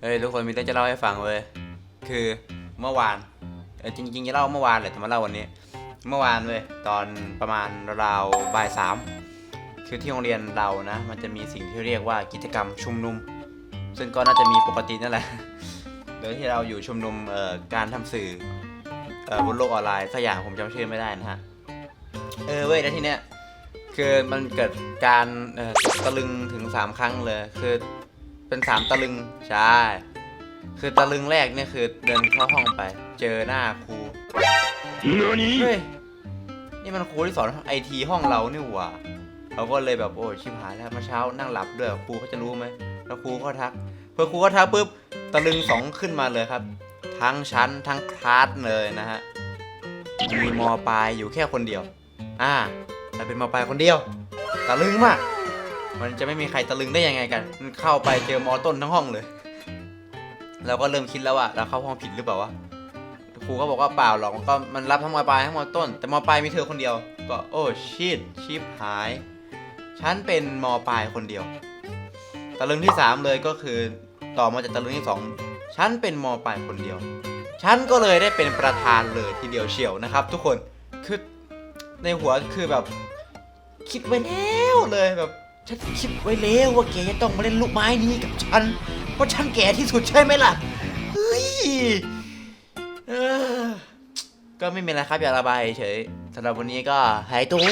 เฮ้ยทุกคนมีเรื่องจะเล่าให้ฟังเว้ยคือเมื่อวานเออจริงๆจะเล่าเมื่อวานแหละแต่มาเล่าวันนี้ เมื่อวานเว้ยตอนประมาณราวบ่ายสามคือที่โรงเรียนเรานะ มันจะมีสิ่งที่เรียกว่ากิจกรรมชุมนุม ซึ่งก็น่าจะมีปกตินั่นแหละ โดยที่เราอยู่ชุมนุมเอ่อการทำสื่อเอ่อบนโลกออนไลน์สักอย่างผมจำชื่อไม่ได้นะฮะเออเว้ยแล้วทีเนี้ยคือมันเกิดการตกตะลึงถึงสามครั้งเลย คือ เป็นสามตะลึง ใช่ คือตะลึงแรกเนี่ยคือเดินเข้าห้องไป เจอหน้าครูเฮ้ย นี่มันครูที่สอนไอทีห้องเรานี่หว่าเราก็เลยแบบโอ้ยชิบหายแล้วเมื่อเช้านั่งหลับด้วยครูเขาจะรู้ไหมแล้วครูก็ทักเพื่อครูก็ทักปุ๊บตะลึงสองขึ้นมาเลยครับ ทั้งชั้นทั้งคลาสเลยนะฮะมีมปลายอยู่แค่คนเดียว อ่าแต่เป็นมปลายคนเดียวตะลึงมาก มันจะไม่มีใครตะลึงได้ยังไงกัน มันเข้าไปเจอมอต้นทั้งห้องเลย เราก็เริ่มคิดแล้วว่าเราเข้าห้องผิดหรือเปล่าวะครูก็บอกว่าเปล่าหรอกมันก็มันรับทั้งมอปลายทั้งมอต้น แต่มอปลายมีเธอคนเดียว ก็โอ้ชิดชิปหาย ฉันเป็นมอปลายคนเดียว ตะลึงที่สามเลยก็คือต่อมาจากตะลึงที่สองฉันเป็นมอปลายคนเดียว ฉันก็เลยได้เป็นประธานเลยทีเดียวเชียวนะครับ ทุกคนคือในหัวคือแบบ คิดไว้แล้วเลยแบบ ฉันคิดไว้แล้วว่าแกจะต้องมาเล่นลูกไม้นี้กับฉัน เพราะฉันแก่ที่สุดใช่ไหมล่ะ เฮ้ยเออก็ไม่มีอะไรครับอย่าระบายเฉยสำหรับวันนี้ก็หายตัว